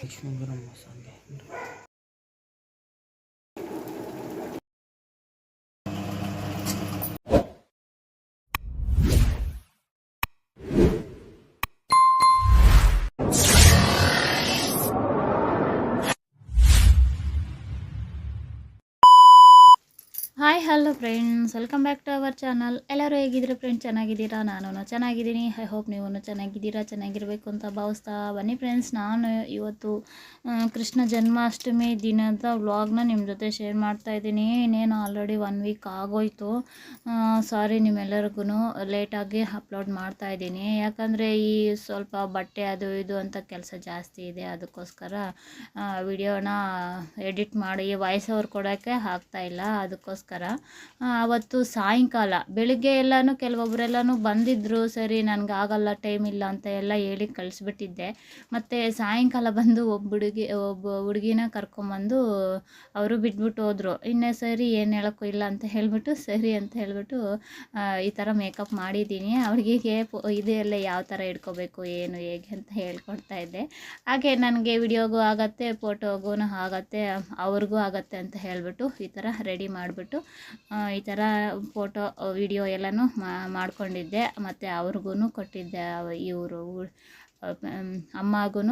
ಲಕ್ಷ್ಮೀಪುರಂ ಮಸಾಲೆ hi hello friends welcome back to our channel ಎಲ್ಲರೂ ಹೇಗಿದ್ದೀರಾ ಫ್ರೆಂಡ್ಸ್ ಚೆನ್ನಾಗಿದ್ದೀರಾ? ನಾನು ಚೆನ್ನಾಗಿದ್ದೀನಿ. ಐ ಹೋಪ್ ನೀವು ಚೆನ್ನಾಗಿದ್ದೀರಾ? ಚೆನ್ನಾಗಿರಬೇಕು ಅಂತ ಭಾವಿಸ್ತಾ ಬನ್ನಿ ಫ್ರೆಂಡ್ಸ್ ನಾನು ಇವತ್ತು ಕೃಷ್ಣ ಜನ್ಮಾಷ್ಟಮಿ ದಿನದ ವ್ಲಾಗ್ನ ನಿಮ್ಮ ಜೊತೆ ಶೇರ್ ಮಾಡ್ತಾ ಇದ್ದೀನಿ. ಇನ್ನೇನು ಆಲ್ರೆಡಿ ಒನ್ ವೀಕ್ ಆಗೋಯ್ತು. ಸಾರಿ ನಿಮ್ಮೆಲ್ಲರಿಗೂ ಲೇಟಾಗಿ ಅಪ್ಲೋಡ್ ಮಾಡ್ತಾ ಇದ್ದೀನಿ. ಯಾಕಂದರೆ ಈ ಸ್ವಲ್ಪ ಬಟ್ಟೆ ಅದು ಇದು ಅಂತ ಕೆಲಸ ಜಾಸ್ತಿ ಇದೆ. ಅದಕ್ಕೋಸ್ಕರ ವಿಡಿಯೋನ ಎಡಿಟ್ ಮಾಡಿ ವಾಯ್ಸ್ ಓವರ್ ಕೊಡೋಕ್ಕೆ ಆಗ್ತಾಯಿಲ್ಲ ಅದಕ್ಕೋಸ್ಕರ ಅವತ್ತು ಸಾಯಂಕಾಲ ಬೆಳಿಗ್ಗೆ ಎಲ್ಲನೂ ಕೆಲವೊಬ್ಬರೆಲ್ಲನೂ ಬಂದಿದ್ದರು ಸರಿ ನನಗೆ ಆಗಲ್ಲ ಟೈಮ್ ಇಲ್ಲ ಅಂತ ಎಲ್ಲ ಹೇಳಿ ಕಳಿಸ್ಬಿಟ್ಟಿದ್ದೆ. ಮತ್ತು ಸಾಯಂಕಾಲ ಬಂದು ಒಬ್ಬ ಹುಡುಗಿ, ಒಬ್ಬ ಹುಡುಗಿನ ಕರ್ಕೊಂಬಂದು ಅವರು ಬಿಟ್ಬಿಟ್ಟು ಹೋದರು. ಇನ್ನೇ ಸರಿ, ಏನು ಹೇಳೋಕ್ಕೂ ಇಲ್ಲ ಅಂತ ಹೇಳಿಬಿಟ್ಟು, ಸರಿ ಅಂತ ಹೇಳಿಬಿಟ್ಟು ಈ ಥರ ಮೇಕಪ್ ಮಾಡಿದ್ದೀನಿ. ಅವ್ಳಿಗೆ ಇದೆಲ್ಲ ಯಾವ ಥರ ಇಟ್ಕೋಬೇಕು, ಏನು, ಹೇಗೆ ಅಂತ ಹೇಳ್ಕೊಡ್ತಾ ಇದ್ದೆ. ಹಾಗೆ ನನಗೆ ವಿಡಿಯೋಗೂ ಆಗತ್ತೆ ಫೋಟೋಗೂ ಆಗತ್ತೆ, ಅವ್ರಿಗೂ ಆಗತ್ತೆ ಅಂತ ಹೇಳಿಬಿಟ್ಟು ಈ ಥರ ರೆಡಿ ಮಾಡಿಬಿಟ್ಟು ಈ ಥರ ಫೋಟೋ ವಿಡಿಯೋ ಎಲ್ಲನೂ ಮಾಡಿಕೊಂಡಿದ್ದೆ. ಮತ್ತು ಅವ್ರಿಗೂ ಕೊಟ್ಟಿದ್ದೆ ಇವರು ಅಮ್ಮಗೂ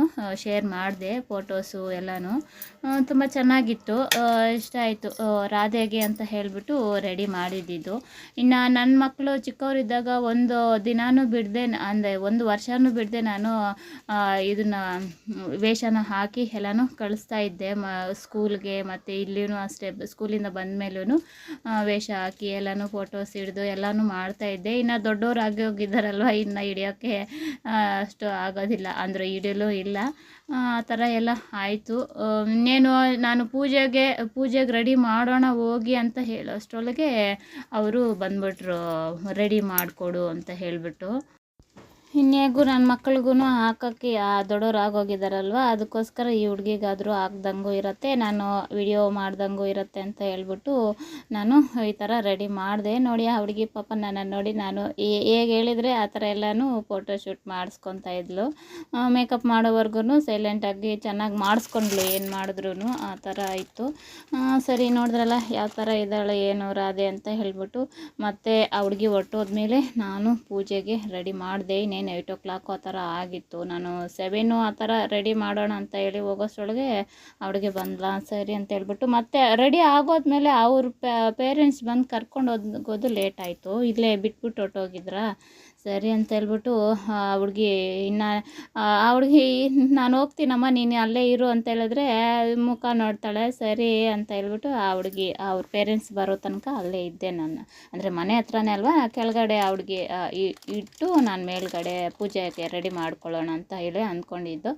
ಶೇರ್ ಮಾಡಿದೆ ಫೋಟೋಸು ಎಲ್ಲನೂ. ತುಂಬ ಚೆನ್ನಾಗಿತ್ತು. ಇಷ್ಟ ಆಯಿತು. ರಾಧೆಗೆ ಅಂತ ಹೇಳಿಬಿಟ್ಟು ರೆಡಿ ಮಾಡಿದ್ದಿದ್ದು. ಇನ್ನು ನನ್ನ ಮಕ್ಕಳು ಚಿಕ್ಕವರಿದ್ದಾಗ ಒಂದು ದಿನಾನೂ ಬಿಡದೆ ಅಂದರೆ ಒಂದು ವರ್ಷನೂ ಬಿಡದೆ ನಾನು ಇದನ್ನು, ವೇಷನ ಹಾಕಿ ಎಲ್ಲನೂ ಕಳಿಸ್ತಾ ಇದ್ದೆ. ಮ ಸ್ಕೂಲ್ಗೆ ಮತ್ತು ಇಲ್ಲಿನೂ ಅಷ್ಟೇ ಸ್ಕೂಲಿಂದ ಬಂದ ಮೇಲೂ ವೇಷ ಹಾಕಿ ಎಲ್ಲನೂ ಫೋಟೋಸ್ ಹಿಡಿದು ಎಲ್ಲನೂ ಮಾಡ್ತಾಯಿದ್ದೆ ಇನ್ನು ದೊಡ್ಡವ್ರು ಆಗಿ ಹೋಗಿದ್ದಾರಲ್ವ, ಇನ್ನು ಹಿಡಿಯೋಕ್ಕೆ ಅಷ್ಟು ಅಷ್ಟು ಆಗೋದಿಲ್ಲ, ಅಂದರೆ ಹಿಡಿಯಲು ಇಲ್ಲ. ಆ ಥರ ಎಲ್ಲ ಆಯಿತು. ಇನ್ನೇನು ನಾನು ಪೂಜೆಗೆ ಪೂಜೆಗೆ ರೆಡಿ ಮಾಡೋಣ ಹೋಗಿ ಅಂತ ಹೇಳೋಷ್ಟರೊಳಗೆ ಅವರು ಬಂದ್ಬಿಟ್ರು ರೆಡಿ ಮಾಡಿಕೊಡು ಅಂತ ಹೇಳಿಬಿಟ್ಟು. ಇನ್ಯಾಗೂ ನನ್ನ ಮಕ್ಳಿಗೂ ಹಾಕೋಕ್ಕೆ ದೊಡ್ಡವ್ರು ಆಗೋಗಿದ್ದಾರಲ್ವ ಅದಕ್ಕೋಸ್ಕರ ಈ ಹುಡುಗಿಗಾದರೂ ಹಾಕ್ದಂಗೂ ಇರುತ್ತೆ, ನಾನು ವಿಡಿಯೋ ಮಾಡ್ದಂಗೂ ಇರುತ್ತೆ ಅಂತ ಹೇಳ್ಬಿಟ್ಟು ನಾನು ಈ ಥರ ರೆಡಿ ಮಾಡಿದೆ. ನೋಡಿ, ಆ ಹುಡುಗಿ ಪಾಪ ನನ್ನನ್ನು ನೋಡಿ ನಾನು ಹೇಗೆ ಹೇಳಿದರೆ ಆ ಥರ ಎಲ್ಲನೂ ಫೋಟೋ ಶೂಟ್ ಮಾಡಿಸ್ಕೊತಾ ಇದ್ಲು. ಮೇಕಪ್ ಮಾಡೋವರೆಗೂ ಸೈಲೆಂಟಾಗಿ ಚೆನ್ನಾಗಿ ಮಾಡಿಸ್ಕೊಂಡ್ಲು ಏನು ಮಾಡಿದ್ರು ಆ ಥರ ಇತ್ತು. ಸರಿ, ನೋಡಿದ್ರಲ್ಲ, ಯಾವ ಥರ ಇದ್ದಾಳೆ, ಏನು ರಾಧೆ ಅಂತ ಹೇಳ್ಬಿಟ್ಟು ಮತ್ತು ಆ ಹುಡುಗಿ ಹೊಟ್ಟೋದ್ಮೇಲೆ ನಾನು ಪೂಜೆಗೆ ರೆಡಿ ಮಾಡಿದೆ ಇನ್ನೇನು ಏಯ್ಟ್ ಓ ಕ್ಲಾಕು ಆ ಥರ ಆಗಿತ್ತು. ನಾನು ಸೆವೆನು ಆ ಥರ ರೆಡಿ ಮಾಡೋಣ ಅಂತ ಹೇಳಿ ಹೋಗೋಷ್ಟರೊಳಗೆ ಅವಳಿಗೆ ಬಂದ್ಲಾ, ಸರಿ ಅಂತ ಹೇಳ್ಬಿಟ್ಟು ಮತ್ತೆ ರೆಡಿ ಆಗೋದ್ಮೇಲೆ ಅವ್ರ ಪೇರೆಂಟ್ಸ್ ಬಂದು ಕರ್ಕೊಂಡು ಹೋಗೋದು ಲೇಟ್ ಆಯಿತು. ಇಲ್ಲೇ ಬಿಟ್ಬಿಟ್ಟು ಹೊರ್ಟೋಗಿದ್ರಾ? ಸರಿ ಅಂತ ಹೇಳ್ಬಿಟ್ಟು, ಆ ಹುಡುಗಿ ಇನ್ನು, ಆ ಹುಡುಗಿ ನಾನು ಹೋಗ್ತೀನಮ್ಮ, ನೀನು ಅಲ್ಲೇ ಇರು ಅಂತ ಹೇಳಿದ್ರೆ, ಮುಖ ನೋಡ್ತಾಳೆ, ಸರಿ ಅಂತ ಹೇಳ್ಬಿಟ್ಟು ಆ ಹುಡುಗಿ, ಅವ್ರ ಪೇರೆಂಟ್ಸ್ ಬರೋ ತನಕ ಅಲ್ಲೇ ಇದ್ದೆ ನಾನು. ಅಂದರೆ ಮನೆ ಹತ್ರನೇ ಅಲ್ವಾ, ಕೆಳಗಡೆ ಆ ಹುಡುಗಿ ಇಟ್ಟು ನಾನು ಮೇಲ್ಗಡೆ ಪೂಜೆಗೆ ರೆಡಿ ಮಾಡ್ಕೊಳ್ಳೋಣ ಅಂತ ಹೇಳಿ ಅಂದ್ಕೊಂಡಿದ್ದು.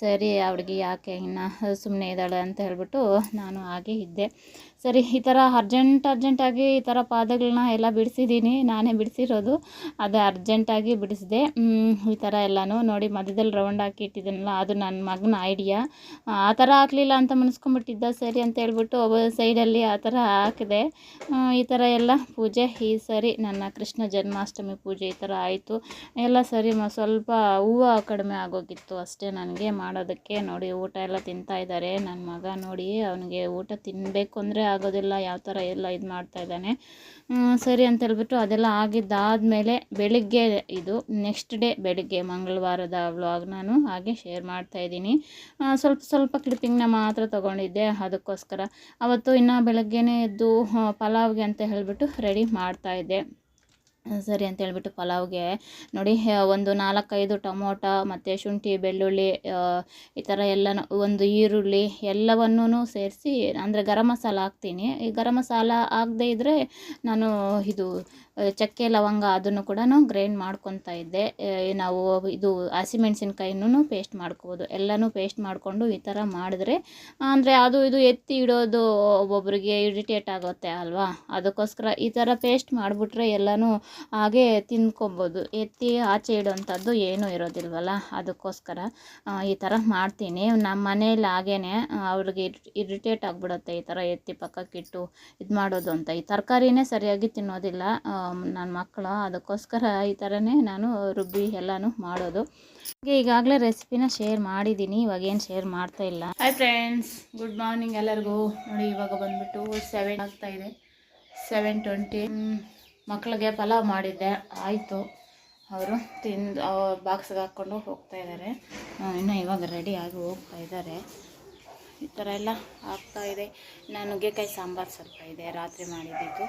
ಸರಿ ಆ ಹುಡುಗಿ ಯಾಕೆ ಇನ್ನು ಸುಮ್ಮನೆ ಇದ್ದಾಳೆ ಅಂತ ಹೇಳ್ಬಿಟ್ಟು ನಾನು ಹಾಗೆ ಇದ್ದೆ. ಸರಿ, ಈ ಥರ ಅರ್ಜೆಂಟ್ ಅರ್ಜೆಂಟಾಗಿ ಈ ಥರ ಪಾದಗಳನ್ನ ಎಲ್ಲ ಬಿಡಿಸಿದ್ದೀನಿ. ನಾನೇ ಬಿಡಿಸಿರೋದು. ಅದು ಅರ್ಜೆಂಟಾಗಿ ಬಿಡಿಸಿದೆ. ಈ ಥರ ಎಲ್ಲನೂ ನೋಡಿ ಮಧ್ಯದಲ್ಲಿ ರೌಂಡ್ ಹಾಕಿ ಇಟ್ಟಿದ್ದೀನಲ್ಲ, ಅದು ನನ್ನ ಮಗನ ಐಡಿಯಾ ಆ ಥರ ಹಾಕಲಿಲ್ಲ ಅಂತ ಮುನಿಸ್ಕೊಂಬಿಟ್ಟಿದ್ದ ಸರಿ ಅಂತ ಹೇಳ್ಬಿಟ್ಟು ಒಬ್ಬ ಸೈಡಲ್ಲಿ ಆ ಥರ ಹಾಕಿದೆ. ಈ ಥರ ಎಲ್ಲ ಪೂಜೆ, ಈ ಸರಿ ನನ್ನ ಕೃಷ್ಣ ಜನ್ಮಾಷ್ಟಮಿ ಪೂಜೆ ಈ ಥರ ಆಯಿತು. ಎಲ್ಲ ಸರಿ ಮ, ಸ್ವಲ್ಪ ಹೂವು ಕಡಿಮೆ ಆಗೋಗಿತ್ತು ಅಷ್ಟೇ ನನಗೆ ಮಾಡೋದಕ್ಕೆ. ನೋಡಿ ಊಟ ಎಲ್ಲ ತಿಂತಾ ಇದ್ದಾರೆ. ನನ್ನ ಮಗ ನೋಡಿ ಅವನಿಗೆ ಊಟ ತಿನ್ನಬೇಕು ಅಂದರೆ ಆಗೋದಿಲ್ಲ, ಯಾವ ಥರ ಎಲ್ಲ ಇದು ಮಾಡ್ತಾ ಇದ್ದಾನೆ. ಸರಿ ಅಂತ ಹೇಳ್ಬಿಟ್ಟು ಅದೆಲ್ಲ ಆಗಿದ್ದಾದಮೇಲೆ ಬೆಳಿಗ್ಗೆ ಇದು ನೆಕ್ಸ್ಟ್ ಡೇ ಬೆಳಿಗ್ಗೆ, ಮಂಗಳವಾರದ ವ್ಲಾಗ್ ನಾನು ಹಾಗೆ ಶೇರ್ ಮಾಡ್ತಾ ಇದ್ದೀನಿ. ಸ್ವಲ್ಪ ಸ್ವಲ್ಪ ಕ್ಲಿಪ್ಪಿಂಗ್ನ ಮಾತ್ರ ತೊಗೊಂಡಿದ್ದೆ, ಅದಕ್ಕೋಸ್ಕರ. ಅವತ್ತು ಇನ್ನೂ ಬೆಳಗ್ಗೆನೇ ಎದ್ದು ಪಲಾವ್ಗೆ ಅಂತ ಹೇಳಿಬಿಟ್ಟು ರೆಡಿ ಮಾಡ್ತಾಯಿದ್ದೆ ಸರಿ ಅಂತ ಹೇಳ್ಬಿಟ್ಟು ಪಲಾವ್ಗೆ. ನೋಡಿ ಒಂದು ನಾಲ್ಕೈದು ಟೊಮೊಟೊ, ಮತ್ತು ಶುಂಠಿ, ಬೆಳ್ಳುಳ್ಳಿ ಈ ಥರ ಎಲ್ಲನೂ, ಒಂದು ಈರುಳ್ಳಿ ಎಲ್ಲವನ್ನೂ ಸೇರಿಸಿ, ಅಂದರೆ ಗರಂ ಮಸಾಲ ಹಾಕ್ತೀನಿ. ಈ ಗರಂ ಮಸಾಲ ಹಾಕದೇ ಇದ್ದರೆ ನಾನು ಇದು ಚಕ್ಕೆ, ಲವಂಗ ಅದನ್ನು ಕೂಡ ಗ್ರೈಂಡ್ ಮಾಡ್ಕೊತಾ ಇದ್ದೆ. ನಾವು ಇದು ಹಸಿಮೆಣ್ಸಿನ್ಕಾಯಿನೂ ಪೇಸ್ಟ್ ಮಾಡ್ಕೋಬೋದು. ಎಲ್ಲನೂ ಪೇಸ್ಟ್ ಮಾಡಿಕೊಂಡು ಈ ಥರ ಮಾಡಿದ್ರೆ, ಅಂದರೆ ಅದು ಇದು ಎತ್ತಿ ಇಡೋದು ಒಬ್ಬೊಬ್ಬರಿಗೆ ಇರಿಟೇಟ್ ಆಗುತ್ತೆ ಅಲ್ವಾ? ಅದಕ್ಕೋಸ್ಕರ ಈ ಥರ ಪೇಸ್ಟ್ ಮಾಡಿಬಿಟ್ರೆ ಎಲ್ಲನೂ ಹಾಗೆ ತಿನ್ಕೊಬೋದು. ಎತ್ತಿ ಆಚೆ ಇಡೋವಂಥದ್ದು ಏನೂ ಇರೋದಿಲ್ವಲ್ಲ? ಅದಕ್ಕೋಸ್ಕರ ಈ ಥರ ಮಾಡ್ತೀನಿ. ನಮ್ಮ ಮನೇಲಿ ಹಾಗೇ ಅವ್ರಿಗೆ ಇರಿಟೇಟ್ ಆಗಿಬಿಡುತ್ತೆ ಈ ಥರ ಎತ್ತಿ ಪಕ್ಕಕ್ಕಿಟ್ಟು ಇದು ಮಾಡೋದು ಅಂತ. ಈ ತರಕಾರಿನೇ ಸರಿಯಾಗಿ ತಿನ್ನೋದಿಲ್ಲ ನನ್ನ ಮಕ್ಕಳು. ಅದಕ್ಕೋಸ್ಕರ ಈ ಥರನೇ ನಾನು ರುಬ್ಬಿ ಎಲ್ಲನೂ ಮಾಡೋದು. ಹಾಗೆ ಈಗಾಗಲೇ ರೆಸಿಪಿನ ಶೇರ್ ಮಾಡಿದ್ದೀನಿ. ಇವಾಗ ಏನು ಶೇರ್ ಮಾಡ್ತಾ ಇಲ್ಲ. ಹಾಯ್ ಫ್ರೆಂಡ್ಸ್ ಗುಡ್ ಮಾರ್ನಿಂಗ್ ಎಲ್ಲರಿಗೂ. ನೋಡಿ ಇವಾಗ ಬಂದ್ಬಿಟ್ಟು ಸೆವೆನ್ ಆಗ್ತಾ ಇದೆ. ಸೆವೆನ್ ಟ್ವೆಂಟಿ ಮಕ್ಕಳಿಗೆ ಪಲಾವ್ ಮಾಡಿದ್ದೆ. ಆಯಿತು. ಅವರು ತಿಂದು ಬಾಕ್ಸ್ಗೆ ಹಾಕ್ಕೊಂಡು ಹೋಗ್ತಾ ಇದ್ದಾರೆ ಇನ್ನು ಇವಾಗ ರೆಡಿ ಆಗಿ ಹೋಗ್ತಾ ಇದ್ದಾರೆ ಈ ಥರ ಎಲ್ಲ ಆಗ್ತಾಯಿದೆ ನಾನು ನುಗ್ಗೆಕಾಯಿ ಸಾಂಬಾರು ಸ್ವಲ್ಪ ಇದೆ. ರಾತ್ರಿ ಮಾಡಿದ್ದಿದ್ದು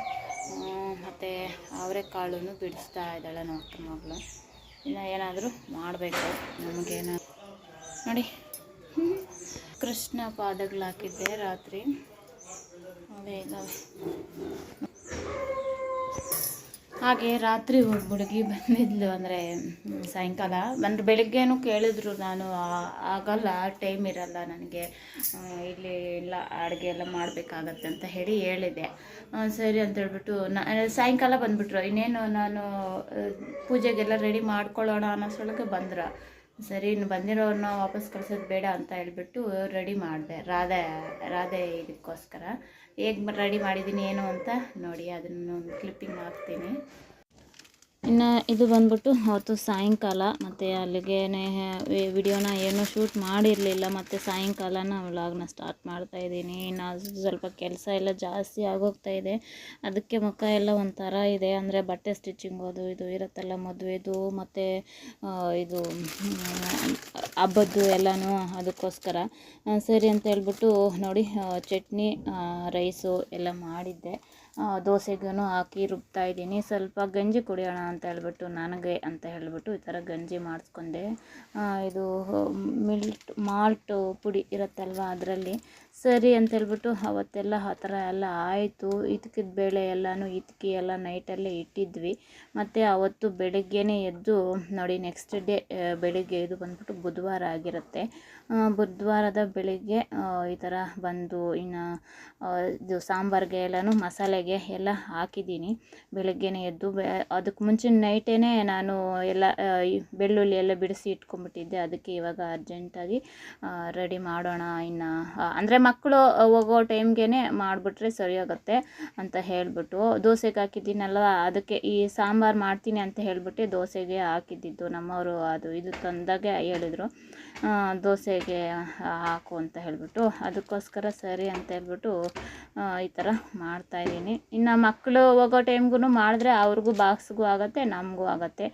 ಮತ್ತು ಅವರೆಕಾಳು ಬಿಡಿಸ್ತಾ ಇದ್ದಾಳೆ ನಮ್ಮ ಮಗಳು. ಇನ್ನು ಏನಾದರೂ ಮಾಡಬೇಕು. ನಮಗೇನ ನೋಡಿ. ಕೃಷ್ಣ ಪಾದಗಳು ಹಾಕಿದ್ದೆ ರಾತ್ರಿ. ಅದೇ ಇದ್ದಾವೆ ಹಾಗೆ ರಾತ್ರಿ ಒಬ್ಬ ಹುಡುಗಿ ಬಂದಿದ್ಲು ಅಂದರೆ ಸಾಯಂಕಾಲ. ಅಂದ್ರೆ ಬೆಳಗ್ಗೆನೂ ಕೇಳಿದ್ರು ನಾನು ಆಗಲ್ಲ ಟೈಮ್ ಇರಲ್ಲ ನನಗೆ. ಇಲ್ಲಿ ಎಲ್ಲ ಅಡುಗೆ ಎಲ್ಲ ಮಾಡಬೇಕಾಗತ್ತೆ ಅಂತ ಹೇಳಿ ಹೇಳಿದೆ. ಸರಿ ಅಂತ ಹೇಳ್ಬಿಟ್ಟು ಸಾಯಂಕಾಲ ಬಂದುಬಿಟ್ರು. ಇನ್ನೇನು ನಾನು ಪೂಜೆಗೆಲ್ಲ ರೆಡಿ ಮಾಡ್ಕೊಳ್ಳೋಣ ಅನ್ನೋಷ್ಟೊಳಗೆ ಬಂದ್ರು. ಸರಿ, ಇನ್ನು ಬಂದಿರೋರನ್ನ ವಾಪಸ್ ಕಳ್ಸೋದು ಬೇಡ ಅಂತ ಹೇಳ್ಬಿಟ್ಟು ರೆಡಿ ಮಾಡಿದೆ. ರಾಧೆ ರಾಧೆ ಇದಕ್ಕೋಸ್ಕರ. ಹೇಗೆ ರೆಡಿ ಮಾಡಿದ್ದೀನಿ ಏನು ಅಂತ ನೋಡಿ, ಅದನ್ನು ಕ್ಲಿಪ್ಪಿಂಗ್ ಹಾಕ್ತೀನಿ. ಇನ್ನು ಇದು ಬಂದ್ಬಿಟ್ಟು ಅವತ್ತು ಸಾಯಂಕಾಲ ಮತ್ತು ಅಲ್ಲಿಗೆ ವಿಡಿಯೋನ ಏನೂ ಶೂಟ್ ಮಾಡಿರಲಿಲ್ಲ, ಮತ್ತು ಸಾಯಂಕಾಲನ ವ್ಲಾಗ್ನ ಸ್ಟಾರ್ಟ್ ಮಾಡ್ತಾ ಇದ್ದೀನಿ. ಇನ್ನು ಸ್ವಲ್ಪ ಕೆಲಸ ಎಲ್ಲ ಜಾಸ್ತಿ ಆಗೋಗ್ತಾ ಇದೆ. ಅದಕ್ಕೆ ಮುಖ ಎಲ್ಲ ಒಂಥರ ಇದೆ. ಅಂದರೆ ಬಟ್ಟೆ ಸ್ಟಿಚಿಂಗ್ ಅದು ಇದು ಇರುತ್ತಲ್ಲ ಮದುವೆದು, ಮತ್ತು ಇದು ಹಬ್ಬದ್ದು ಎಲ್ಲನೂ ಅದಕ್ಕೋಸ್ಕರ. ಸರಿ ಅಂತ ಹೇಳ್ಬಿಟ್ಟು ನೋಡಿ ಚಟ್ನಿ ರೈಸು ಎಲ್ಲ ಮಾಡಿದ್ದೆ. ದೋಸೆಗೂ ಹಾಕಿ ರುಬ್ತಾ ಇದ್ದೀನಿ. ಸ್ವಲ್ಪ ಗಂಜಿ ಕುಡಿಯೋಣ ಅಂತ ಹೇಳ್ಬಿಟ್ಟು ನನಗೆ ಅಂತ ಹೇಳ್ಬಿಟ್ಟು ಈ ಥರ ಗಂಜಿ ಮಾಡಿಸ್ಕೊಂಡೆ. ಇದು ಮಿಲ್ಟ್, ಮಾಲ್ಟು ಪುಡಿ ಇರುತ್ತಲ್ವ ಅದರಲ್ಲಿ. ಸರಿ ಅಂತ ಹೇಳ್ಬಿಟ್ಟು ಅವತ್ತೆಲ್ಲ ಆ ಥರ ಎಲ್ಲ ಆಯಿತು. ಇದ್ಕಿದ ಬೇಳೆ ಎಲ್ಲನೂ ಇದ್ಕಿ ಎಲ್ಲ ನೈಟಲ್ಲೇ ಇಟ್ಟಿದ್ವಿ. ಮತ್ತು ಅವತ್ತು ಬೆಳಗ್ಗೆನೇ ಎದ್ದು ನೋಡಿ ನೆಕ್ಸ್ಟ್ ಡೇ ಬೆಳಿಗ್ಗೆ ಇದು ಬಂದ್ಬಿಟ್ಟು ಬುಧವಾರ ಆಗಿರುತ್ತೆ. ಬುಧವಾರದ ಬೆಳಿಗ್ಗೆ ಈ ಥರ ಬಂದು ಇನ್ನು ಇದು ಸಾಂಬಾರಿಗೆ ಎಲ್ಲನೂ ಎಲ್ಲ ಹಾಕಿದ್ದೀನಿ. ಬೆಳಗ್ಗೆನೇ ಎದ್ದು ಬೆ ಅದಕ್ಕೆ ಮುಂಚೆ ನೈಟೇ ನಾನು ಎಲ್ಲ ಬೆಳ್ಳುಳ್ಳಿ ಎಲ್ಲ ಬಿಡಿಸಿ ಇಟ್ಕೊಂಡ್ಬಿಟ್ಟಿದ್ದೆ. ಅದಕ್ಕೆ ಇವಾಗ ಅರ್ಜೆಂಟಾಗಿ ರೆಡಿ ಮಾಡೋಣ ಇನ್ನು. ಅಂದರೆ ಮಕ್ಕಳು ಹೋಗೋ ಟೈಮ್ಗೆ ಮಾಡಿಬಿಟ್ರೆ ಸರಿ ಹೋಗುತ್ತೆ ಅಂತ ಹೇಳಿಬಿಟ್ಟು ದೋಸೆಗೆ ಹಾಕಿದ್ದೀನಲ್ಲ, ಅದಕ್ಕೆ ಈ ಸಾಂಬಾರು ಮಾಡ್ತೀನಿ ಅಂತ ಹೇಳಿಬಿಟ್ಟು ದೋಸೆಗೆ ಹಾಕಿದ್ದಿದ್ದು ನಮ್ಮವರು. ಅದು ಇದು ತಂದಾಗೆ ಹೇಳಿದರು. ದೋಸೆಗೆ ಹಾಕು ಅಂತ ಹೇಳಿಬಿಟ್ಟು ಅದಕ್ಕೋಸ್ಕರ ಸರಿ ಅಂತ ಹೇಳ್ಬಿಟ್ಟು ಈ ಥರ ಮಾಡ್ತಾಯಿದ್ದೀನಿ ಇನ್ನು ಮಕ್ಕಳು ಹೋಗೋ ಟೈಮ್ಗೂ ಮಾಡಿದ್ರೆ ಅವ್ರಿಗೂ ಬಾಕ್ಸ್ಗೂ ಆಗುತ್ತೆ, ನಮಗೂ ಆಗುತ್ತೆ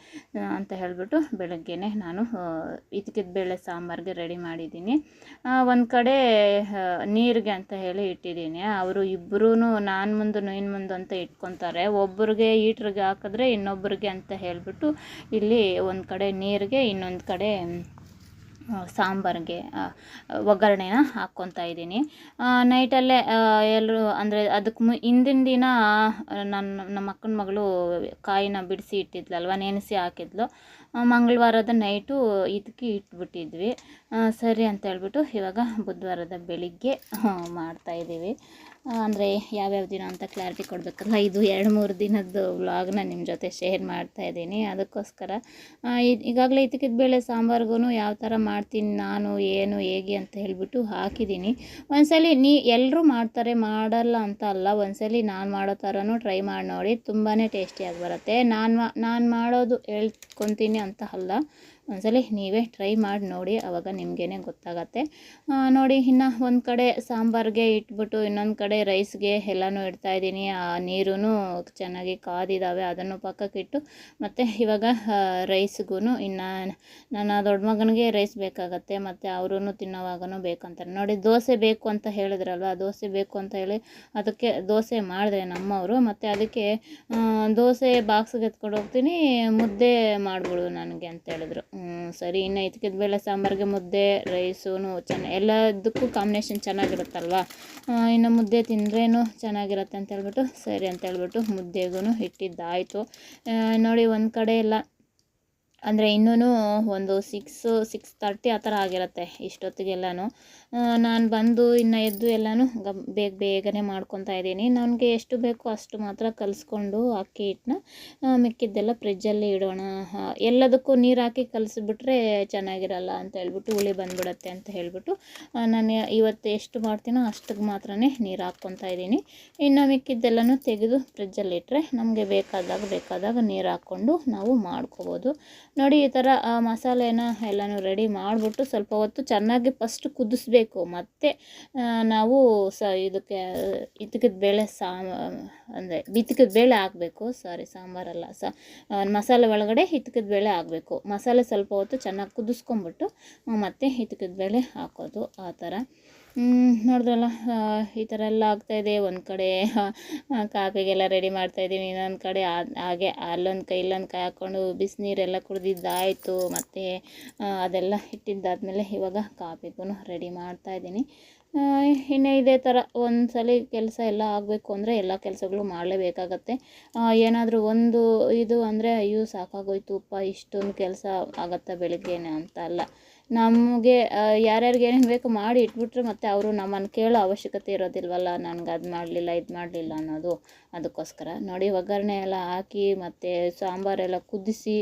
ಅಂತ ಹೇಳಿಬಿಟ್ಟು ಬೆಳಗ್ಗೆನೇ ನಾನು ಇದಕ್ಕಿದ್ದ ಬೇಳೆ ಸಾಂಬಾರಿಗೆ ರೆಡಿ ಮಾಡಿದ್ದೀನಿ. ಒಂದು ಕಡೆ ನೀರಿಗೆ ಅಂತ ಹೇಳಿ ಇಟ್ಟಿದ್ದೀನಿ. ಅವರು ಇಬ್ಬರೂ ನಾನು ಮುಂದೆ, ನೀನು ಮುಂದೆ ಅಂತ ಇಟ್ಕೊತಾರೆ. ಒಬ್ಬರಿಗೆ ಈಟ್ರಿಗೆ ಹಾಕಿದ್ರೆ ಇನ್ನೊಬ್ಬರಿಗೆ ಅಂತ ಹೇಳಿಬಿಟ್ಟು ಇಲ್ಲಿ ಒಂದು ಕಡೆ ನೀರಿಗೆ, ಇನ್ನೊಂದು ಕಡೆ ಸಾಂಬಾರಿಗೆ ಒಗ್ಗರಣೆನ ಹಾಕ್ಕೊತಾ ಇದ್ದೀನಿ. ನೈಟಲ್ಲೇ ಎಲ್ಲರೂ ಅಂದರೆ ಅದಕ್ಕೆ ಮು, ಹಿಂದಿನ ದಿನ ನನ್ನ, ನಮ್ಮ ಅಕ್ಕನ ಮಗಳು ಕಾಯಿನ ಬಿಡಿಸಿ ಇಟ್ಟಿದ್ಲಲ್ವ, ನೆನೆಸಿ ಹಾಕಿದ್ಲು. ಮಂಗಳವಾರದ ನೈಟು ಇದಕ್ಕೆ ಇಟ್ಬಿಟ್ಟಿದ್ವಿ. ಸರಿ ಅಂತ ಹೇಳ್ಬಿಟ್ಟು ಇವಾಗ ಬುಧವಾರದ ಬೆಳಿಗ್ಗೆ ಮಾಡ್ತಾಯಿದ್ದೀವಿ ಅಂದರೆ ಯಾವ್ಯಾವ ದಿನ ಅಂತ ಕ್ಲಾರಿಟಿ ಕೊಡಬೇಕಲ್ಲ? ಇದು ಎರಡು ಮೂರು ದಿನದ್ದು ವ್ಲಾಗ್ನ ನಿಮ್ಮ ಜೊತೆ ಶೇರ್ ಮಾಡ್ತಾ ಇದ್ದೀನಿ. ಅದಕ್ಕೋಸ್ಕರ ಈಗಾಗಲೇ ಇದಕ್ಕಿದ ಬೇಳೆ ಸಾಂಬಾರ್ಗೂ ಯಾವ ಥರ ಮಾಡ್ತೀನಿ, ನಾನು, ಏನು, ಹೇಗೆ ಅಂತ ಹೇಳ್ಬಿಟ್ಟು ಹಾಕಿದ್ದೀನಿ. ಒಂದ್ಸಲಿ ನೀ ಎಲ್ಲರೂ ಮಾಡ್ತಾರೆ, ಮಾಡಲ್ಲ ಅಂತ ಅಲ್ಲ. ಒಂದ್ಸಲಿ ನಾನು ಮಾಡೋ ಥರನೂ ಟ್ರೈ ಮಾಡಿ ನೋಡಿ. ತುಂಬಾ ಟೇಸ್ಟಿಯಾಗಿ ಬರುತ್ತೆ. ನಾನು ನಾನು ಮಾಡೋದು ಹೇಳ್ಕೊತೀನಿ ಅಂತ ಅಲ್ಲ ಒಂದ್ಸಲಿ ನೀವೇ ಟ್ರೈ ಮಾಡಿ ನೋಡಿ ಆವಾಗ ನಿಮಗೇನೆ ಗೊತ್ತಾಗತ್ತೆ. ನೋಡಿ, ಇನ್ನು ಒಂದು ಕಡೆ ಸಾಂಬಾರಿಗೆ ಇಟ್ಬಿಟ್ಟು ಇನ್ನೊಂದು ಕಡೆ ರೈಸ್ಗೆ ಎಲ್ಲನೂ ಇಡ್ತಾ ಇದ್ದೀನಿ. ಆ ನೀರೂ ಚೆನ್ನಾಗಿ ಕಾದಿದ್ದಾವೆ ಅದನ್ನು ಪಕ್ಕಕ್ಕಿಟ್ಟು ಮತ್ತು ಇವಾಗ ರೈಸ್ಗೂ ಇನ್ನು ನನ್ನ ದೊಡ್ಡ ಮಗನಿಗೆ ರೈಸ್ ಬೇಕಾಗತ್ತೆ, ಮತ್ತು ಅವರೂ ತಿನ್ನೋವಾಗೂ ಬೇಕಂತಾರೆ. ನೋಡಿ, ದೋಸೆ ಬೇಕು ಅಂತ ಹೇಳಿದ್ರಲ್ವ, ದೋಸೆ ಬೇಕು ಅಂತ ಹೇಳಿ ಅದಕ್ಕೆ ದೋಸೆ ಮಾಡಿದ್ರೆ ನಮ್ಮವರು, ಮತ್ತು ಅದಕ್ಕೆ ದೋಸೆ ಬಾಕ್ಸ್ಗೆ ಎತ್ಕೊಂಡು ಹೋಗ್ತೀನಿ, ಮುದ್ದೆ ಮಾಡಿಬಿಡು ನನಗೆ ಅಂತ ಹೇಳಿದ್ರು. ಸರಿ, ಇನ್ನು ಇದಕ್ಕಿದ ಬೇಳೆ, ಸಾಂಬಾರಿಗೆ ಮುದ್ದೆ, ರೈಸೂ ಚೆನ್ನ ಎಲ್ಲದಕ್ಕೂ ಕಾಂಬಿನೇಷನ್ ಚೆನ್ನಾಗಿರುತ್ತಲ್ವ? ಇನ್ನು ಮುದ್ದೆ ತಿಂದ್ರೇನು ಚೆನ್ನಾಗಿರುತ್ತೆ ಅಂತ ಹೇಳ್ಬಿಟ್ಟು, ಸರಿ ಅಂತ ಹೇಳ್ಬಿಟ್ಟು ಮುದ್ದೆಗೂ ಇಟ್ಟಿದ್ದಾಯಿತು. ನೋಡಿ, ಒಂದು ಕಡೆ ಎಲ್ಲ ಅಂದರೆ ಇನ್ನೂ ಒಂದು ಸಿಕ್ಸು ಸಿಕ್ಸ್ ತರ್ಟಿ ಆ ಥರ ಆಗಿರುತ್ತೆ ಇಷ್ಟೊತ್ತಿಗೆಲ್ಲನೂ. ನಾನು ಬಂದು ಇನ್ನು ಎದ್ದು ಎಲ್ಲನೂ ಗಮ್, ಬೇಗ ಬೇಗನೆ ಮಾಡ್ಕೊತಾ ಇದ್ದೀನಿ. ನನಗೆ ಎಷ್ಟು ಬೇಕೋ ಅಷ್ಟು ಮಾತ್ರ ಕಲಿಸ್ಕೊಂಡು ಅಕ್ಕಿ ಹಿಟ್ಟನ್ನ ಮಿಕ್ಕಿದ್ದೆಲ್ಲ ಫ್ರಿಜ್ಜಲ್ಲಿ ಇಡೋಣ. ಎಲ್ಲದಕ್ಕೂ ನೀರು ಹಾಕಿ ಕಲಿಸ್ಬಿಟ್ರೆ ಚೆನ್ನಾಗಿರಲ್ಲ ಅಂತ ಹೇಳ್ಬಿಟ್ಟು ಹುಳಿ ಬಂದುಬಿಡತ್ತೆ ಅಂತ ಹೇಳ್ಬಿಟ್ಟು ನಾನು ಇವತ್ತು ಎಷ್ಟು ಮಾಡ್ತೀನೋ ಅಷ್ಟಕ್ಕೆ ಮಾತ್ರ ನೀರು ಹಾಕ್ಕೊತಾ ಇದ್ದೀನಿ. ಇನ್ನು ಮಿಕ್ಕಿದ್ದೆಲ್ಲನೂ ತೆಗೆದು ಫ್ರಿಜ್ಜಲ್ಲಿ ಇಟ್ಟರೆ ನಮಗೆ ಬೇಕಾದಾಗ ಬೇಕಾದಾಗ ನೀರು ಹಾಕ್ಕೊಂಡು ನಾವು ಮಾಡ್ಕೋಬೋದು. ನೋಡಿ ಈ ಥರ ಆ, ಮಸಾಲೆನ ಎಲ್ಲನೂ ರೆಡಿ ಮಾಡಿಬಿಟ್ಟು ಸ್ವಲ್ಪ ಹೊತ್ತು ಚೆನ್ನಾಗಿ ಫಸ್ಟ್ ಕುದಿಸ್ಬೇಕು. ಮತ್ತು ನಾವು ಸ ಇದಕ್ಕೆ ಇದಕ್ಕೆ ಬೇಳೆ ಸಾಮ ಅಂದರೆ ಬಿತ್ತಕದ ಬೇಳೆ ಹಾಕಬೇಕು. ಸಾರಿ ಸಾಂಬಾರಲ್ಲ ಸ ಮಸಾಲೆ ಒಳಗಡೆ ಹಿತ್ಕಿದ ಬೇಳೆ ಹಾಕಬೇಕು. ಮಸಾಲೆ ಸ್ವಲ್ಪ ಹೊತ್ತು ಚೆನ್ನಾಗಿ ಕುದಿಸ್ಕೊಂಬಿಟ್ಟು ಮತ್ತು ಹಿತಕದ ಬೇಳೆ ಹಾಕೋದು. ಆ ಥರ ನೋಡಿದ್ರಲ್ಲ ಈ ಥರ ಎಲ್ಲ ಆಗ್ತಾಯಿದೆ ಒಂದು ಕಡೆ ಕಾಫಿಗೆಲ್ಲ ರೆಡಿ ಮಾಡ್ತಾಯಿದ್ದೀನಿ ಇನ್ನೊಂದು ಕಡೆ ಹಾಗೆ ಅಲ್ಲೊಂದು ಕೈ, ಇಲ್ಲೊಂದು ಕೈ ಹಾಕ್ಕೊಂಡು ಬಿಸಿನೀರೆಲ್ಲ ಕುಡಿದಿದ್ದಾಯಿತು. ಮತ್ತು ಅದೆಲ್ಲ ಇಟ್ಟಿದ್ದಾದಮೇಲೆ ಇವಾಗ ಕಾಫಿಗೂ ರೆಡಿ ಮಾಡ್ತಾಯಿದ್ದೀನಿ ಇನ್ನು ಇದೇ ಥರ ಒಂದು ಸಲ ಕೆಲಸ ಎಲ್ಲ ಆಗಬೇಕು ಅಂದರೆ ಎಲ್ಲ ಕೆಲಸಗಳು ಮಾಡಲೇಬೇಕಾಗತ್ತೆ. ಏನಾದರೂ ಒಂದು ಇದು ಅಂದರೆ, ಅಯ್ಯೋ, ಸಾಕಾಗೋಯ್ತು, ಉಪ್ಪ, ಇಷ್ಟೊಂದು ಕೆಲಸ ಆಗತ್ತಾ ಬೆಳಿಗ್ಗೆನೆ ಅಂತ ಅಲ್ಲ ನಮಗೆ ಯಾರ್ಯಾರಿಗೆ ಏನೇನು ಬೇಕು ಮಾಡಿ ಇಟ್ಬಿಟ್ರೆ ಮತ್ತೆ ಅವರು ನಮ್ಮನ್ನು ಕೇಳೋ ಅವಶ್ಯಕತೆ ಇರೋದಿಲ್ವಲ್ಲ, ನನಗೆ ಅದು ಮಾಡಲಿಲ್ಲ, ಇದು ಮಾಡಲಿಲ್ಲ ಅನ್ನೋದು. ಅದಕ್ಕೋಸ್ಕರ. ನೋಡಿ, ಒಗ್ಗರಣೆ ಎಲ್ಲ ಹಾಕಿ ಮತ್ತು ಸಾಂಬಾರೆಲ್ಲ ಕುದಿಸಿ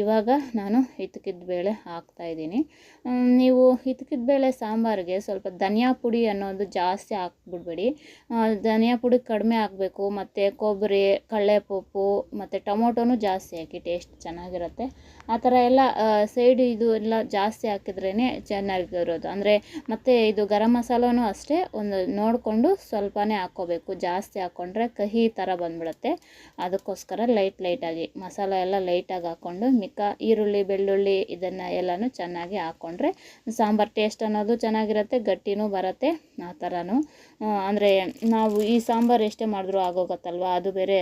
ಇವಾಗ ನಾನು ಹಿತ್ಕಿದ ಬೇಳೆ ಹಾಕ್ತಾಯಿದ್ದೀನಿ ನೀವು ಹಿತ್ಕಿದ ಬೇಳೆ ಸಾಂಬಾರಿಗೆ ಸ್ವಲ್ಪ ಧನಿಯಾ ಪುಡಿ ಅನ್ನೋದು ಜಾಸ್ತಿ ಹಾಕ್ಬಿಡ್ಬೇಡಿ. ಧನಿಯಾ ಪುಡಿ ಕಡಿಮೆ ಹಾಕಬೇಕು, ಮತ್ತು ಕೊಬ್ಬರಿ ಕಡಲೆಪಪ್ಪು ಮತ್ತು ಟೊಮೊಟೊನೂ ಜಾಸ್ತಿ ಹಾಕಿ ಟೇಸ್ಟ್ ಚೆನ್ನಾಗಿರುತ್ತೆ. ಆ ಥರ ಎಲ್ಲ ಸೈಡ್ ಇದು ಎಲ್ಲ ಜಾಸ್ತಿ ಹಾಕಿದ್ರೇ ಚೆನ್ನಾಗಿರೋದು. ಅಂದರೆ ಮತ್ತು ಇದು ಗರಂ ಮಸಾಲನೂ ಅಷ್ಟೇ ಒಂದು ನೋಡಿಕೊಂಡು ಸ್ವಲ್ಪನೇ ಹಾಕ್ಕೋಬೇಕು. ಜಾಸ್ತಿ ಹಾಕ್ಕೊಂಡ್ರೆ ಕಹಿ ಥರ ಬಂದ್ಬಿಡುತ್ತೆ. ಅದಕ್ಕೋಸ್ಕರ ಲೈಟ್ ಲೈಟಾಗಿ ಮಸಾಲ ಎಲ್ಲ ಲೈಟಾಗಿ ಹಾಕ್ಕೊಂಡು ಮಿಕ್ಕ ಈರುಳ್ಳಿ, ಬೆಳ್ಳುಳ್ಳಿ ಇದನ್ನು ಎಲ್ಲನೂ ಚೆನ್ನಾಗಿ ಹಾಕ್ಕೊಂಡ್ರೆ ಸಾಂಬಾರು ಟೇಸ್ಟ್ ಅನ್ನೋದು ಚೆನ್ನಾಗಿರುತ್ತೆ, ಗಟ್ಟಿನೂ ಬರುತ್ತೆ, ಆ ಥರನೂ. ಅಂದರೆ ನಾವು ಈ ಸಾಂಬಾರು ಎಷ್ಟೇ ಮಾಡಿದ್ರೂ ಆಗೋಗತ್ತಲ್ವ? ಅದು ಬೇರೆ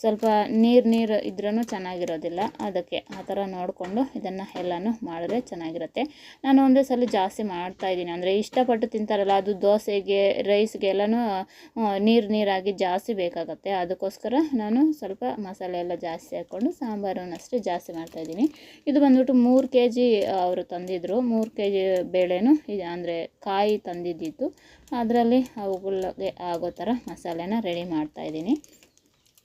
ಸ್ವಲ್ಪ ನೀರು ನೀರು ಇದ್ರೂ ಚೆನ್ನಾಗಿರೋದಿಲ್ಲ. ಅದಕ್ಕೆ ಆ ಥರ ನೋಡಿಕೊಂಡು ಇದನ್ನು ಎಲ್ಲನೂ ಮಾಡಿದ್ರೆ ಚೆನ್ನಾಗಿರುತ್ತೆ. ನಾನು ಒಂದೇ ಸಲ ಜಾಸ್ತಿ ಮಾಡ್ತಾಯಿದ್ದೀನಿ ಅಂದರೆ ಇಷ್ಟಪಟ್ಟು ತಿಂತಾರಲ್ಲ, ಅದು ದೋಸೆಗೆ ರೈಸ್ಗೆ ಎಲ್ಲನೂ ನೀರು, ನೀರಾಗಿ ಜಾಸ್ತಿ ಬೇಕಾಗತ್ತೆ. ಅದಕ್ಕೋಸ್ಕರ ನಾನು ಸ್ವಲ್ಪ ಮಸಾಲೆ ಎಲ್ಲ ಜಾಸ್ತಿ ಹಾಕ್ಕೊಂಡು ಸಾಂಬಾರನ್ನು ಅಷ್ಟೇ ಜಾಸ್ತಿ ಮಾಡ್ತಾಯಿದ್ದೀನಿ ಇದು ಬಂದ್ಬಿಟ್ಟು ಮೂರು ಕೆ ಜಿ ಅವರು ತಂದಿದ್ದರು ಮೂರು ಕೆ ಜಿ ಬೇಳೆನೂ ಇದು, ಅಂದರೆ ಕಾಯಿ ತಂದಿದ್ದಿತ್ತು. ಅದರಲ್ಲಿ ಅವುಗಳಿಗೆ ಆಗೋ ಥರ ಮಸಾಲೆನ ರೆಡಿ ಮಾಡ್ತಾಯಿದ್ದೀನಿ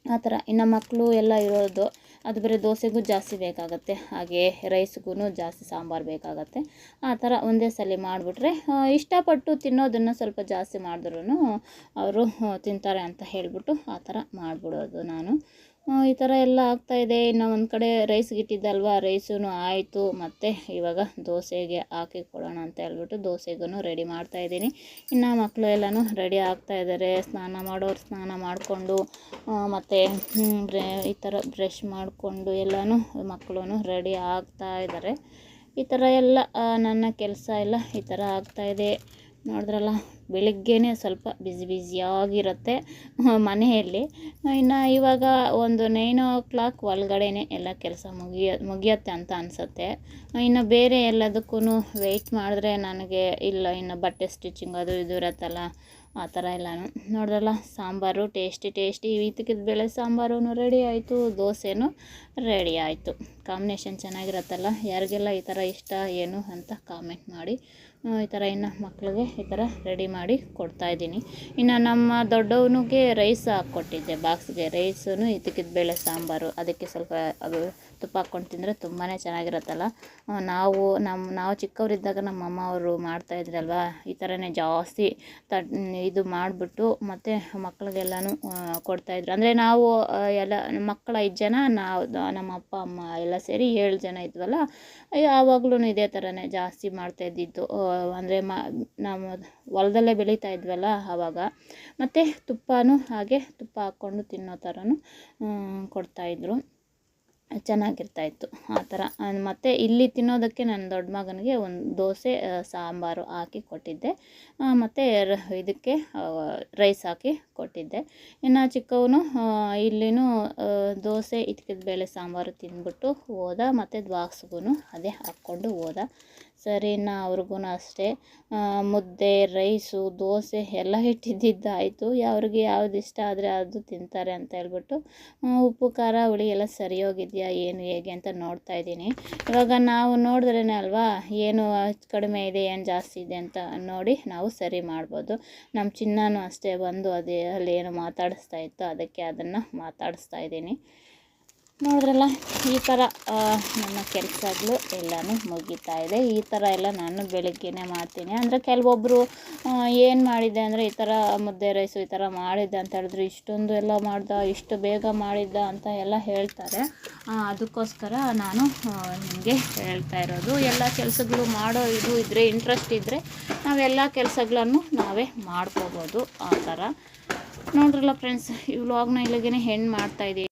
ಆ ಥರ ಇನ್ನು ಮಕ್ಕಳು ಎಲ್ಲ ಇರೋದು ಅದು ಬೇರೆ ದೋಸೆಗೂ ಜಾಸ್ತಿ ಬೇಕಾಗುತ್ತೆ, ಹಾಗೆ ರೈಸ್ಗೂ ಜಾಸ್ತಿ ಸಾಂಬಾರು ಬೇಕಾಗುತ್ತೆ. ಆ ಥರ ಒಂದೇ ಸಲ ಮಾಡಿಬಿಟ್ರೆ ಇಷ್ಟಪಟ್ಟು ತಿನ್ನೋದನ್ನು ಸ್ವಲ್ಪ ಜಾಸ್ತಿ ಮಾಡಿದ್ರೂ ಅವರು ತಿಂತಾರೆ ಅಂತ ಹೇಳಿಬಿಟ್ಟು ಆ ಥರ ಮಾಡಿಬಿಡೋದು ನಾನು. ಈ ಥರ ಎಲ್ಲ ಆಗ್ತಾಯಿದೆ ಇನ್ನು ಒಂದು ಕಡೆ ರೈಸ್ಗೆ ಇಟ್ಟಿದ್ದಲ್ವ ರೈಸೂ ಆಯಿತು. ಮತ್ತು ಇವಾಗ ದೋಸೆಗೆ ಹಾಕಿ ಕೊಡೋಣ ಅಂತ ಹೇಳ್ಬಿಟ್ಟು ದೋಸೆಗೂ ರೆಡಿ ಮಾಡ್ತಾಯಿದ್ದೀನಿ ಇನ್ನು ಮಕ್ಕಳು ಎಲ್ಲನೂ ರೆಡಿ ಆಗ್ತಾ ಇದ್ದಾರೆ ಸ್ನಾನ ಮಾಡೋರು ಸ್ನಾನ ಮಾಡಿಕೊಂಡು ಮತ್ತು ಈ ಥರ ಬ್ರಷ್ ಮಾಡಿಕೊಂಡು ಎಲ್ಲನೂ ಮಕ್ಕಳು ರೆಡಿ ಆಗ್ತಾ ಇದ್ದಾರೆ ಈ ಥರ ಎಲ್ಲ ನನ್ನ ಕೆಲಸ ಎಲ್ಲ ಈ ಥರ ಆಗ್ತಾಯಿದೆ ನೋಡಿದ್ರಲ್ಲ ಬೆಳಿಗ್ಗೆ ಸ್ವಲ್ಪ ಬ್ಯುಸಿ ಬ್ಯುಸಿಯಾಗಿರುತ್ತೆ ಮನೆಯಲ್ಲಿ. ಇನ್ನು ಇವಾಗ ಒಂದು ನೈನ್ ಓ ಕ್ಲಾಕ್ ಒಳಗಡೆನೆ ಎಲ್ಲ ಕೆಲಸ ಮುಗಿಯ, ಮುಗಿಯತ್ತೆ ಅಂತ ಅನಿಸುತ್ತೆ. ಇನ್ನು ಬೇರೆ ಎಲ್ಲದಕ್ಕೂ ವೆಯ್ಟ್ ಮಾಡಿದ್ರೆ ನನಗೆ ಇಲ್ಲ, ಇನ್ನು ಬಟ್ಟೆ ಸ್ಟಿಚಿಂಗ್ ಅದು ಇದು ಇರುತ್ತಲ್ಲ, ಆ ಥರ ಎಲ್ಲನೂ. ನೋಡಿದ್ರಲ್ಲ, ಸಾಂಬಾರು ಟೇಸ್ಟಿ ಟೇಸ್ಟಿ ಈತಕ್ಕಿದ ಬೇಳೆ ಸಾಂಬಾರು ರೆಡಿ ಆಯಿತು, ದೋಸೆನೂ ರೆಡಿ ಆಯಿತು. ಕಾಂಬಿನೇಷನ್ ಚೆನ್ನಾಗಿರತ್ತಲ್ಲ, ಯಾರಿಗೆಲ್ಲ ಈ ಥರ ಇಷ್ಟ, ಏನು ಅಂತ ಕಾಮೆಂಟ್ ಮಾಡಿ. ಈ ಥರ ಇನ್ನು ಮಕ್ಕಳಿಗೆ ಈ ಥರ ರೆಡಿ ಮಾಡಿ ಕೊಡ್ತಾಯಿದ್ದೀನಿ ಇನ್ನು ನಮ್ಮ ದೊಡ್ಡವನಿಗೆ ರೈಸ್ ಹಾಕ್ಕೊಟ್ಟಿದ್ದೆ ಬಾಕ್ಸ್ಗೆ ರೈಸೂ ಇದಕ್ಕಿದ್ದ ಬೇಳೆ ಸಾಂಬಾರು. ಅದಕ್ಕೆ ಸ್ವಲ್ಪ ಅದು ತುಪ್ಪ ಹಾಕ್ಕೊಂಡು ತಿಂದರೆ ತುಂಬಾ ಚೆನ್ನಾಗಿರುತ್ತಲ್ಲ? ನಾವು ನಮ್ಮ ನಾವು ಚಿಕ್ಕವರಿದ್ದಾಗ ನಮ್ಮ ಅಮ್ಮ ಅವರು ಮಾಡ್ತಾಯಿದ್ರಲ್ವ ಈ ಥರನೇ ಜಾಸ್ತಿ ತಡ್, ಇದು ಮಾಡಿಬಿಟ್ಟು ಮತ್ತು ಮಕ್ಳಿಗೆಲ್ಲನೂ ಕೊಡ್ತಾಯಿದ್ರು ಅಂದರೆ ನಾವು ಎಲ್ಲ, ಮಕ್ಕಳು ಐದು ಜನ, ನಾವು ನಮ್ಮ ಅಪ್ಪ, ಅಮ್ಮ ಎಲ್ಲ ಸೇರಿ ಏಳು ಜನ ಇದ್ವಲ್ಲ? ಯಾವಾಗಲೂ ಇದೇ ಥರನೇ ಜಾಸ್ತಿ ಮಾಡ್ತಾ ಇದ್ದಿದ್ದು. ಅಂದರೆ ಮ ನಾವು ಹೊಲದಲ್ಲೇ ಬೆಳೀತಾ ಇದ್ವಲ್ಲ ಆವಾಗ ಮತ್ತು ತುಪ್ಪನೂ ಹಾಗೆ ತುಪ್ಪ ಹಾಕ್ಕೊಂಡು ತಿನ್ನೋ ಥರನೂ ಕೊಡ್ತಾಯಿದ್ರು ಚೆನ್ನಾಗಿರ್ತಾಯಿತ್ತು, ಆ ಥರ. ಮತ್ತು ಇಲ್ಲಿ ತಿನ್ನೋದಕ್ಕೆ ನನ್ನ ದೊಡ್ಡ ಮಗನಿಗೆ ಒಂದು ದೋಸೆ ಸಾಂಬಾರು ಹಾಕಿ ಕೊಟ್ಟಿದ್ದೆ. ಮತ್ತು ಇದಕ್ಕೆ ರೈಸ್ ಹಾಕಿ ಕೊಟ್ಟಿದ್ದೆ. ಇನ್ನು ಚಿಕ್ಕವನು ಇಲ್ಲಿನೂ ದೋಸೆ ಇದ್ಕಿದ ಬೇಳೆ ಸಾಂಬಾರು ತಿಂದ್ಬಿಟ್ಟು ಹೋದ, ಮತ್ತು ಬಾಕ್ಸ್ಗೂ ಅದೇ ಹಾಕ್ಕೊಂಡು ಹೋದ. ಸರಿ ಇನ್ನು ಅವ್ರಿಗೂ ಅಷ್ಟೇ. ಮುದ್ದೆ, ರೈಸು, ದೋಸೆ ಎಲ್ಲ ಇಟ್ಟಿದ್ದಿದ್ದಾಯಿತು. ಅವ್ರಿಗೆ ಯಾವ್ದು ಇಷ್ಟ ಆದರೆ ಅದು ತಿಂತಾರೆ ಅಂತ ಹೇಳ್ಬಿಟ್ಟು ಉಪ್ಪು, ಖಾರ, ಹುಳಿ ಎಲ್ಲ ಸರಿ ಹೋಗಿದೆಯಾ ಏನು, ಹೇಗೆ ಅಂತ ನೋಡ್ತಾ ಇದ್ದೀನಿ. ಇವಾಗ ನಾವು ನೋಡಿದ್ರೇ ಅಲ್ವಾ, ಏನು ಕಡಿಮೆ ಇದೆ, ಏನು ಜಾಸ್ತಿ ಇದೆ ಅಂತ ನೋಡಿ ನಾವು ಸರಿ ಮಾಡ್ಬೋದು. ನಮ್ಮ ಚಿನ್ನನೂ ಅಷ್ಟೇ ಬಂದು ಅದೇ ಅಲ್ಲಿ ಏನು ಮಾತಾಡಿಸ್ತಾ ಇತ್ತು, ಅದಕ್ಕೆ ಅದನ್ನು ಮಾತಾಡಿಸ್ತಾ ಇದ್ದೀನಿ. ನೋಡಿದ್ರಲ್ಲ, ಈ ಥರ ನನ್ನ ಕೆಲಸಗಳು ಎಲ್ಲನೂ ಮುಗೀತಾ ಇದೆ. ಈ ಥರ ಎಲ್ಲ ನಾನು ಬೆಳಗ್ಗೆನೇ ಮಾಡ್ತೀನಿ. ಅಂದರೆ ಕೆಲವೊಬ್ಬರು ಏನು ಮಾಡಿದ್ದೆ ಅಂದರೆ ಈ ಥರ ಮುದ್ದೆ ರೈಸು, ಈ ಥರ ಮಾಡಿದ್ದೆ ಅಂತ ಹೇಳಿದ್ರು ಇಷ್ಟೊಂದು ಎಲ್ಲ ಮಾಡ್ದ, ಇಷ್ಟು ಬೇಗ ಮಾಡಿದ್ದ ಅಂತ ಎಲ್ಲ ಹೇಳ್ತಾರೆ. ಅದಕ್ಕೋಸ್ಕರ ನಾನು ನಿಮಗೆ ಹೇಳ್ತಾ ಇರೋದು, ಎಲ್ಲ ಕೆಲಸಗಳು ಮಾಡೋ ಇದು ಇದ್ದರೆ ಇಂಟ್ರೆಸ್ಟ್ ಇದ್ದರೆ ನಾವೆಲ್ಲ ಕೆಲಸಗಳನ್ನು ನಾವೇ ಮಾಡ್ಕೋಬೋದು ಆ ಥರ. ನೋಡ್ರಲ್ಲ ಫ್ರೆಂಡ್ಸ್ ಈ ವ್ಲಾಗ್ನ ಇಲ್ಲಿಗೆ ಹೆಣ್ಣು ಮಾಡ್ತಾಯಿದ್ದೀನಿ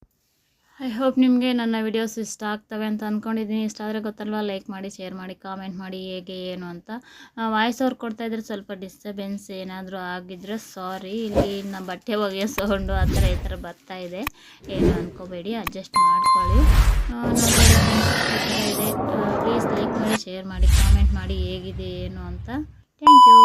ಐ ಹೋಪ್ ನಿಮಗೆ ನನ್ನ ವಿಡಿಯೋಸ್ ಇಷ್ಟ ಆಗ್ತವೆ ಅಂತ ಅಂದ್ಕೊಂಡಿದ್ದೀನಿ ಇಷ್ಟ ಆದರೆ ಗೊತ್ತಲ್ವ? ಲೈಕ್ ಮಾಡಿ ಶೇರ್ ಮಾಡಿ ಕಾಮೆಂಟ್ ಮಾಡಿ ಹೇಗೆ, ಏನು ಅಂತ. ವಾಯ್ಸ್ ಅವ್ರು ಕೊಡ್ತಾ ಇದ್ರೆ ಸ್ವಲ್ಪ ಡಿಸ್ಟರ್ಬೆನ್ಸ್ ಏನಾದರೂ ಆಗಿದ್ರೆ ಸಾರಿ ಇಲ್ಲಿ ನಮ್ಮ ಬಟ್ಟೆ ಒಗೆಯೋ ಸೌಂಡು ಆ ಥರ ಈ ಥರ ಬರ್ತಾ ಇದೆ. ಏನು ಅಂದ್ಕೋಬೇಡಿ ಅಡ್ಜಸ್ಟ್ ಮಾಡ್ಕೊಳ್ಳಿ. ಇದೆ. ಪ್ಲೀಸ್ ಲೈಕ್ ಮಾಡಿ ಶೇರ್ ಮಾಡಿ ಕಾಮೆಂಟ್ ಮಾಡಿ ಹೇಗಿದೆ, ಏನು ಅಂತ. Thank you